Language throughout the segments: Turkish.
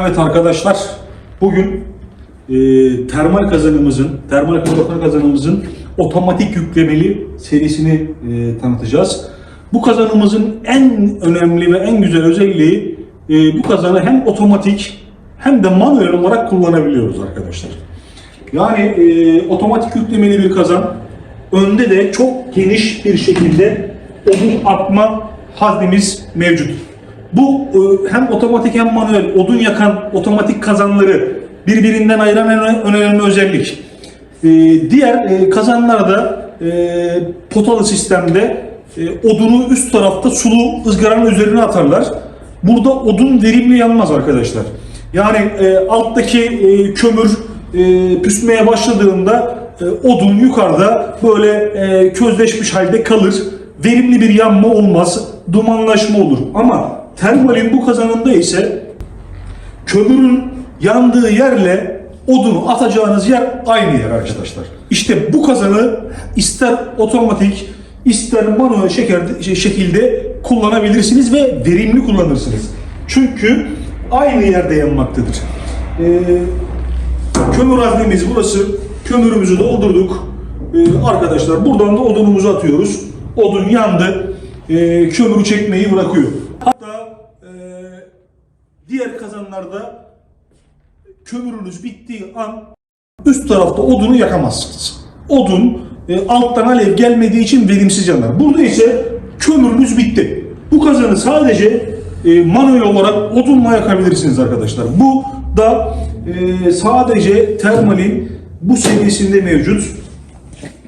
Evet arkadaşlar, bugün e, termal kazanımızın, termal kalorifer kazanımızın otomatik yüklemeli serisini e, tanıtacağız. Bu kazanımızın en önemli ve en güzel özelliği e, bu kazanı hem otomatik hem de manuel olarak kullanabiliyoruz arkadaşlar. Yani e, otomatik yüklemeli bir kazan, önde de çok geniş bir şekilde odun atma haznemiz mevcut. Bu e, hem otomatik hem manuel odun yakan otomatik kazanları birbirinden ayıran en önemli özellik. E, Diğer e, kazanlarda potalı sistemde odunu üst tarafta sulu ızgaranın üzerine atarlar. Burada odun verimli yanmaz arkadaşlar. Yani alttaki kömür püsmeye başladığında odun yukarıda böyle közleşmiş halde kalır. Verimli bir yanma olmaz, dumanlaşma olur. Ama termalin bu kazanında ise kömürün yandığı yerle odunu atacağınız yer aynı yer arkadaşlar. İşte bu kazanı ister otomatik ister manuel şey, şekilde kullanabilirsiniz ve verimli kullanırsınız. Çünkü aynı yerde yanmaktadır. Ee, kömür haznemiz burası. Kömürümüzü doldurduk. Ee, arkadaşlar buradan da odunumuzu atıyoruz. Odun yandı. Ee, kömürü çekmeyi bırakıyor. Diğer kazanlarda kömürünüz bittiği an üst tarafta odunu yakamazsınız. Odun e, alttan alev gelmediği için verimsiz yanar. Burada ise kömürünüz bitti. Bu kazanı sadece e, manuel olarak odunla yakabilirsiniz arkadaşlar. Bu da e, sadece termalin bu seviyesinde mevcut.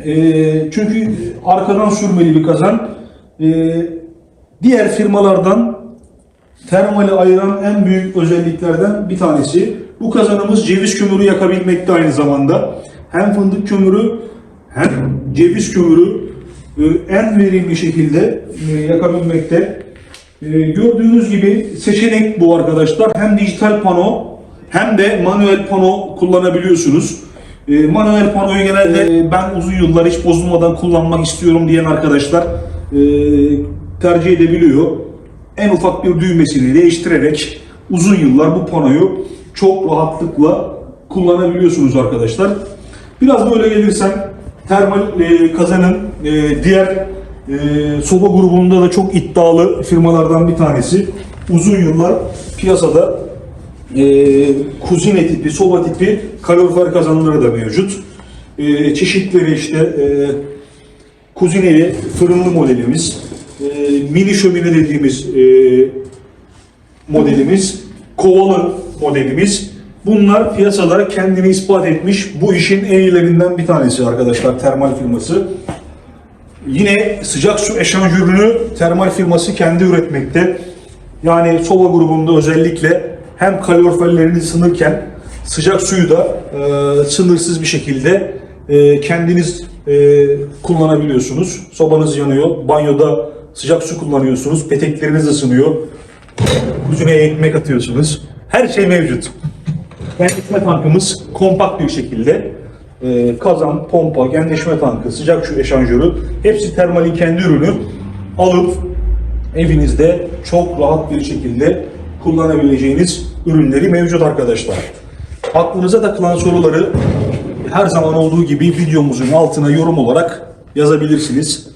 E, çünkü arkadan sürmeli bir kazan. E, diğer firmalardan termali ayıran en büyük özelliklerden bir tanesi. Bu kazanımız ceviz kömürü yakabilmekte aynı zamanda. Hem fındık kömürü hem ceviz kömürü e, en verimli şekilde e, yakabilmekte. E, Gördüğünüz gibi seçenek bu arkadaşlar. Hem dijital pano hem de manuel pano kullanabiliyorsunuz. Manuel panoyu genelde ben uzun yıllar hiç bozulmadan kullanmak istiyorum diyen arkadaşlar tercih edebiliyor. En ufak bir düğmesini değiştirerek uzun yıllar bu panoyu çok rahatlıkla kullanabiliyorsunuz arkadaşlar. Biraz böyle gelirsem termal e, kazanın e, diğer e, soba grubunda da çok iddialı firmalardan bir tanesi. Uzun yıllar piyasada e, kuzine tipi, soba tipi kalorifer kazanları da mevcut. E, çeşitleri işte e, kuzineli fırınlı modelimiz, e, mini şömine dediğimiz e, modelimiz, kovalı modelimiz. Bunlar piyasada kendini ispat etmiş bu işin en iyilerinden bir tanesi arkadaşlar termal firması. Yine sıcak su eşanjörünü termal firması kendi üretmekte. Yani soba grubunda özellikle hem kaloriferlerini ısınırken sıcak suyu da e, sınırsız bir şekilde e, kendiniz e, kullanabiliyorsunuz. Sobanız yanıyor, banyoda sıcak su kullanıyorsunuz, petekleriniz ısınıyor, kuzineye ekmek atıyorsunuz. Her şey mevcut. Genleşme tankımız kompakt bir şekilde e, kazan, pompa, genleşme tankı, sıcak su eşanjörü hepsi termalin kendi ürünü alıp evinizde çok rahat bir şekilde kullanabileceğiniz ürünleri mevcut arkadaşlar. Aklınıza takılan soruları her zaman olduğu gibi videomuzun altına yorum olarak yazabilirsiniz.